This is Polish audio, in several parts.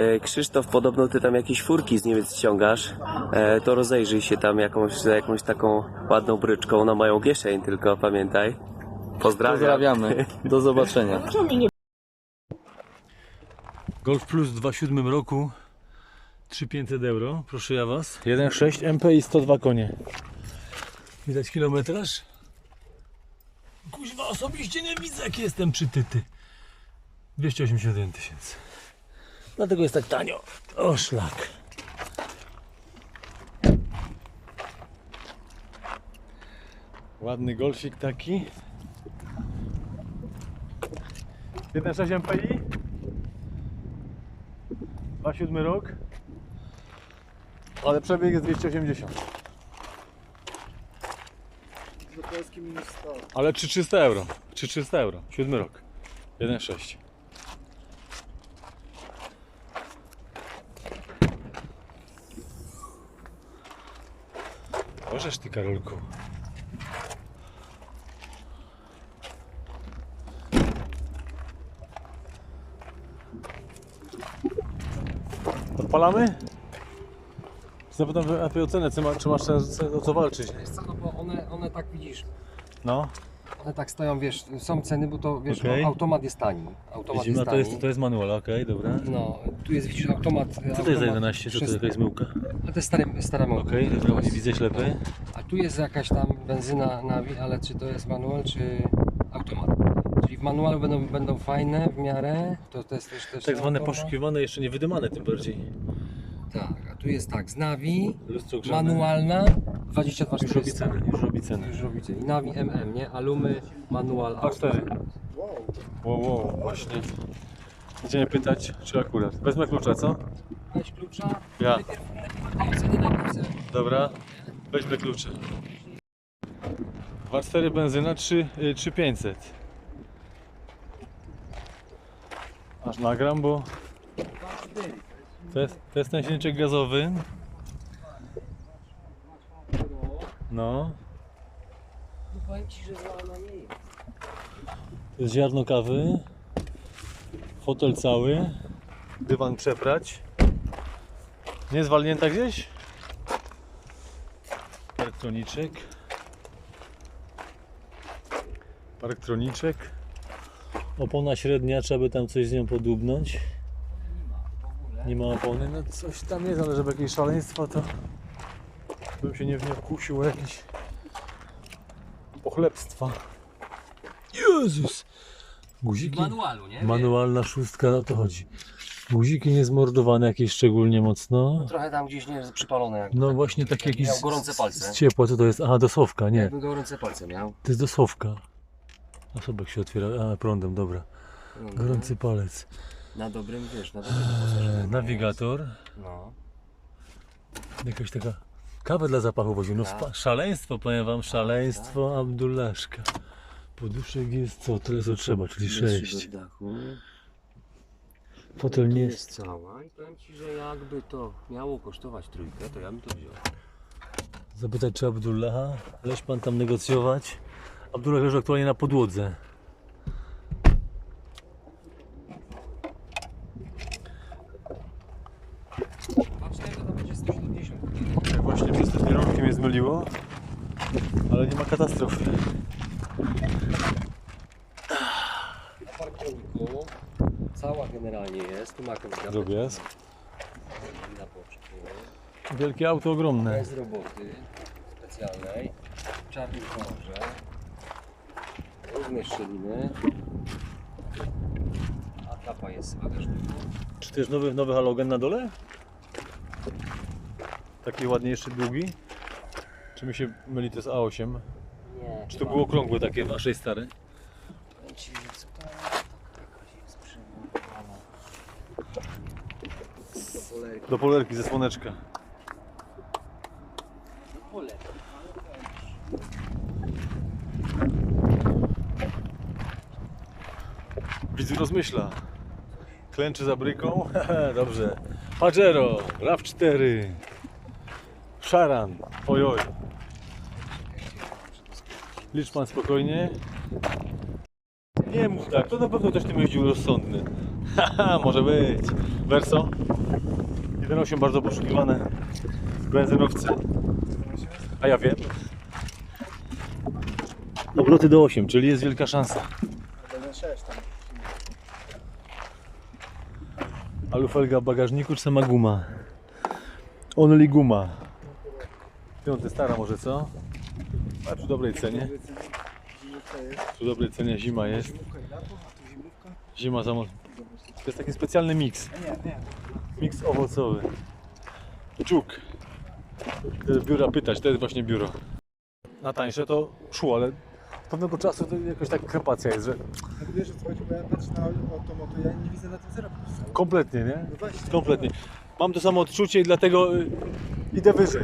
E, Krzysztof, podobno ty tam jakieś furki z Niemiec ściągasz. E, To rozejrzyj się tam jakąś, za jakąś taką ładną bryczką. No mają kieszeń tylko, pamiętaj. Pozdrawiam. Pozdrawiamy. Do zobaczenia. Golf Plus w 2007 roku 3500 euro, proszę ja was 1.6 MP i 102 konie Widać kilometraż? Kuźwa, osobiście nie widzę jak jestem przytyty 281 tysięcy Dlatego jest tak tanio O szlak Ładny golfik taki 1.6 MPI 2007 rok. Ale przebieg jest 280. Ale 3300 euro. 3300 euro. 7 rok. 1,6. Możesz ty Karolku. Odpalamy? Zapytam lepiej o cenę, czy, ma, czy masz sens o co walczyć? Wiesz co, no bo one, one tak widzisz, No, one tak stoją, wiesz, są ceny, bo to wiesz, Okej. no, automat jest tani. Automat widzimy, jest no to tani. jest, to jest manual, okej, dobra. No, tu jest widzisz automat. Co to jest za 11? Co to jest jakaś zmyłka? A to jest stary, stara mowa. Okej, dobra, widzę ślepy. A tu jest jakaś tam benzyna Navi, ale czy to jest manual, czy automat? Czyli w manualu będą, będą fajne w miarę, to, to jest też, też Tak zwane automat. poszukiwane, jeszcze nie wydymane tym bardziej. Tak, a tu jest tak, z Navi, Lustro grzane. manualna, 22 Już robi cenę, już robi cenę. Już robicie. I Navi MM, nie? Alumy, manual, A4. Wow, wow, właśnie. Będziemy pytać, czy akurat. Wezmę klucza, co? Weź klucza. Ja. Najpierw, najpierw najpierw. Dobra, weźmy klucze. 2,4 benzyna, 3, y, 3500. Aż nagram, bo to jest, to jest ten silniczek gazowy. No, No powiem Ci, że ona nie jest. to jest ziarno kawy. Fotel cały. Dywan przeprać. Nie jest walnięta gdzieś? Elektroniczek. Elektroniczek. Opona średnia, trzeba by tam coś z nią podubnąć. Nie ma opony, no coś tam jest, ale żeby jakieś szaleństwo to bym się nie w nie wkusił o jakieś pochlebstwa. Jezus! Guziki? W manualu, nie? Manualna szóstka, o to chodzi. Guziki niezmordowane jakieś szczególnie mocno. Trochę tam gdzieś nie jest przypalone jak. No właśnie takie jakieś Miał gorące palce. z ciepła, co to jest? Aha, dosłowka, nie. Jakby gorące palce miał. To jest dosłowka. A sobek się otwiera, a prądem, dobra. No, Gorący palec. Na dobrym, wiesz, na dobrym E, nawigator. No. Jakaś taka kawę dla zapachu woził. No Tak. spa- szaleństwo, powiem wam, szaleństwo Abdullaszka. Poduszek jest co? Tyle co trzeba, czyli sześć. dachu. Fotel nie jest cała i powiem Ci, że jakby to miało kosztować trójkę, to ja bym to wziął. Zapytać czy Abdullaha. Leż pan tam negocjować. Abdullah leży aktualnie na podłodze. Patrzę, to to będzie 170. Tak właśnie przez te kierunki mnie zmyliło. Ale nie ma katastrofy. Na parkowniku cała generalnie jest, tu ma jakąś Drobiazg. na boczku. Wielkie auto ogromne. Bez roboty specjalnej, w czarnym kolorze, różne szczeliny, a tapa jest z bagażniku. Czy to jest nowy, nowy halogen na dole? Taki ładnie jeszcze długi? Czy mi się myli, to jest A8? Nie, Czy to było okrągłe takie jest przemontowana. Polerki. Do polerki ze słoneczka. Widz rozmyśla. Klęczy za bryką? Dobrze. Pajero, RAV4. Szaran. Ojoj. Licz pan spokojnie. Nie mów tak, to na pewno ktoś tym jeździł rozsądny. Haha, może być. Verso? 1.8 bardzo poszukiwane benzynowce. A ja wiem. Obroty do 8, czyli jest wielka szansa. Alufelga w bagażniku czy sama guma? Only guma. Piąty stara może co? A przy dobrej cenie. Przy dobrej cenie zima jest. Zima za mo- To jest taki specjalny miks. Miks owocowy. Czuk. Te biura pytać, to jest właśnie biuro. Na tańsze to szło, ale pewnego czasu to jakoś tak krepacja jest, że No to wiesz o co chodzi, bo ja patrzę na automoto, ja nie widzę na tym zarobku kompletnie, nie? No właśnie. Kompletnie. Mam to samo odczucie i dlatego y, idę wyżej.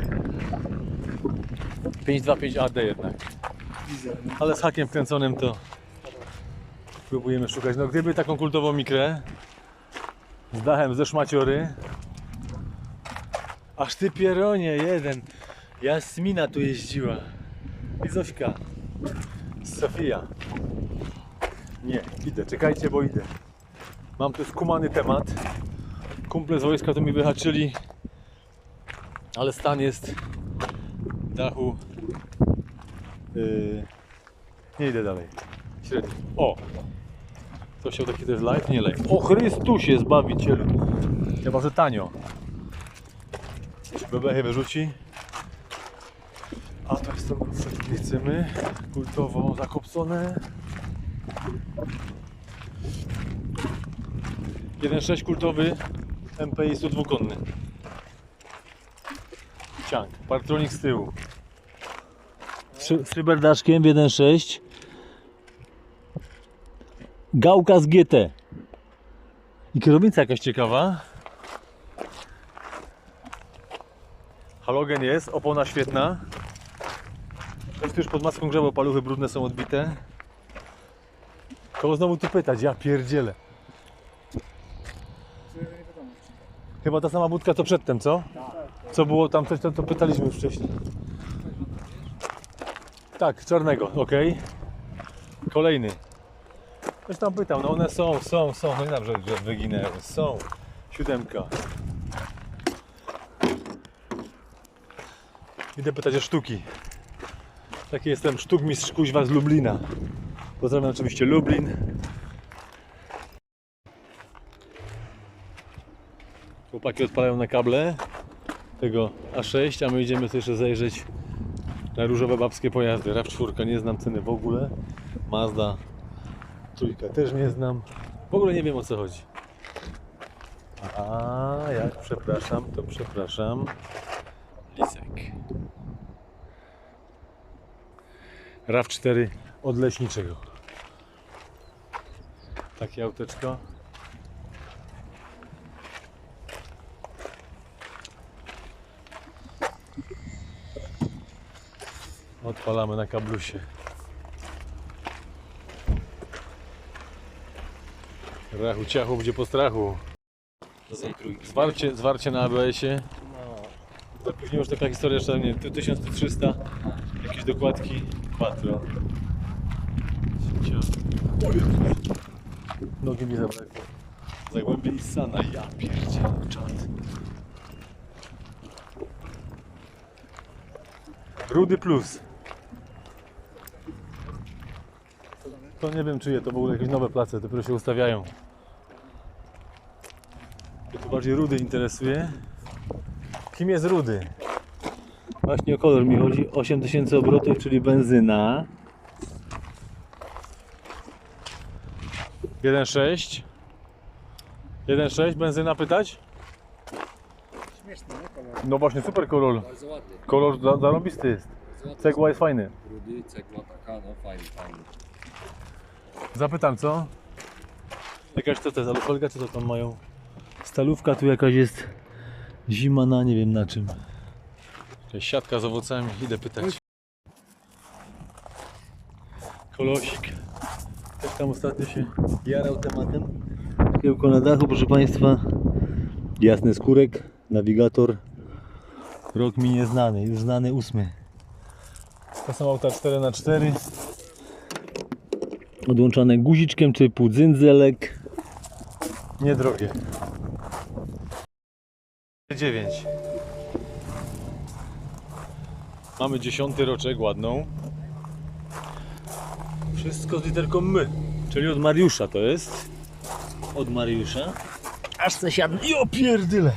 525 AD jednak. Ale z hakiem wkręconym to próbujemy szukać. No gdyby taką kultową mikrę z dachem ze szmaciory. Aż ty pieronie, jeden. Jasmina tu jeździła. I Zośka. Sofia. Nie, idę, czekajcie, bo idę. Mam tu skumany temat. Kumple z wojska tu mi wyhaczyli. Ale stan jest dachu. Yy, nie idę dalej. Średnio. O! To się taki jest live? Nie live. O Chrystusie Zbawicielu! Chyba, że tanio. Bebechy wyrzuci. A to jest to które chcemy. Kultowo zakopcone. 1.6 kultowy MPI 102 konny. Ciąg. Partronik z tyłu. Z szyberdaszkiem 1.6 Gałka z GT I kierownica jakaś ciekawa Halogen jest, opona świetna tu już pod maską grzebał, paluchy brudne są odbite Kogo znowu tu pytać? Ja pierdzielę. Chyba ta sama budka co przedtem, co? Co było tam coś, to, to pytaliśmy już wcześniej. Tak, czarnego, ok. Kolejny. Ktoś tam pytał, no one są, są, są, no nie dobrze, że wyginęły, są. Siódemka. Idę pytać o sztuki. Taki jestem sztukmistrz kuźwa z Lublina. Pozdrawiam oczywiście Lublin. Chłopaki odpalają na kable tego A6, a my idziemy sobie jeszcze zajrzeć na różowe babskie pojazdy. RAV4 nie znam ceny w ogóle. Mazda trójka też nie znam. W ogóle nie wiem o co chodzi. A jak przepraszam, to przepraszam. Lisek. RAV4 od leśniczego. Takie auteczko. Odpalamy na kablusie. Rachu ciachu będzie po strachu. Zwarcie, zwarcie na ABS-ie. To później już taka historia jeszcze nie, tu 1300, jakieś dokładki, patro. Nogi mi zabrakło. Zagłębie i sana, ja pierdzielę, czad. Rudy Plus. To nie wiem czyje, to w ogóle jakieś nowe place, dopiero się ustawiają. Mnie tu bardziej Rudy interesuje. Kim jest Rudy? Właśnie o kolor mi chodzi. 8000 obrotów, czyli benzyna. 1.6 1.6 benzyna pytać? Śmieszny, nie kolor. No właśnie super kolor. Bardzo ładny. Kolor za- zarąbisty jest. Cegła jest fajny. Rudy, cegła taka, no fajny, fajny. Zapytam co? Jakaś co to jest alufolga, czy to tam mają? Stalówka tu jakaś jest zima na nie wiem na czym. Jakaś siatka z owocami, idę pytać. Kolosik. Też tam ostatnio się jarał tematem. Kiełko na dachu, proszę Państwa. Jasny skórek, nawigator. Rok mi nieznany, już znany ósmy. To są auta 4x4. Odłączane guziczkiem typu dzyndzelek. Niedrogie. 9. Mamy dziesiąty roczek, ładną. Wszystko z literką my, czyli od Mariusza to jest. Od Mariusza. Aż se siadnę i opierdyle.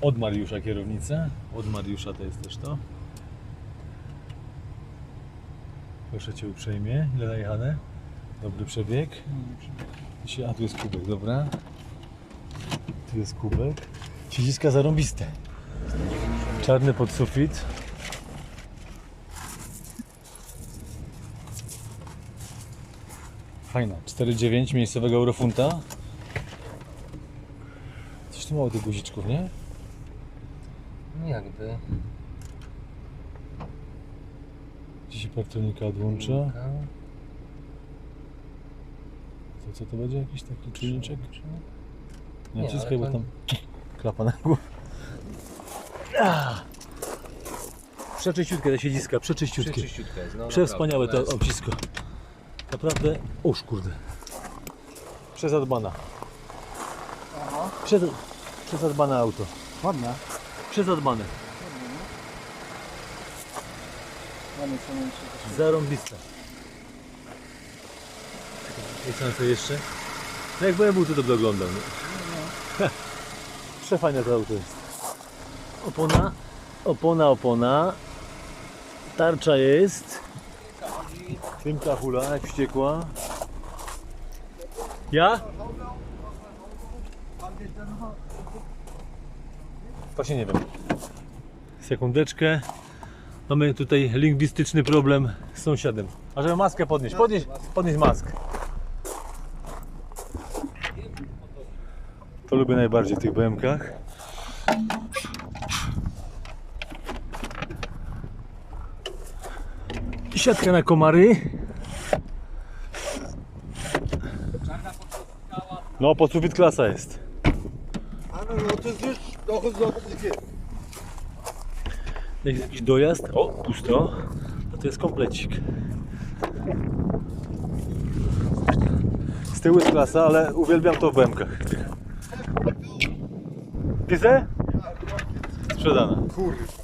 Od Mariusza kierownica. Od Mariusza to jest też to. Proszę Cię uprzejmie. Ile najechane? Dobry przebieg. Dzisiaj- A tu jest kubek, dobra. Tu jest kubek. Siedziska zarąbiste. Czarny podsufit. Fajna. 4,9 miejscowego eurofunta. Coś tu mało tych guziczków, nie? No jakby. Gdzie się partonika odłącza. To co to będzie? Jakiś taki czujniczek? Nie naciskaj, bo tam klapa na głowę. Przeczyściutkie te siedziska, przeczyściutkie. Przeczyściutka jest, no Przewspaniałe to naprawdę, obcisko. Naprawdę, uż kurde. Przezadbana. Przez, przezadbane auto. Ładna. Przezadbane. Ładnie, co Zarąbiste. I co na to jeszcze? No jak byłem był, to dobrze oglądał. Nie? Przefajne to auto jest. Opona, opona, opona. Tarcza jest. Tymka hula, jak wściekła. Ja? Właśnie nie wiem. Sekundeczkę. Mamy tutaj lingwistyczny problem z sąsiadem. A żeby maskę podnieść, podnieść, podnieść maskę. To lubię najbardziej w tych BMKach. Siatka na komary. No, pod sufit klasa jest. No, no to jest jakiś dojazd. O, pusto. A to jest komplecik. Z tyłu jest klasa, ale uwielbiam to w BMKach. Pisę? Sprzedana. Kurde.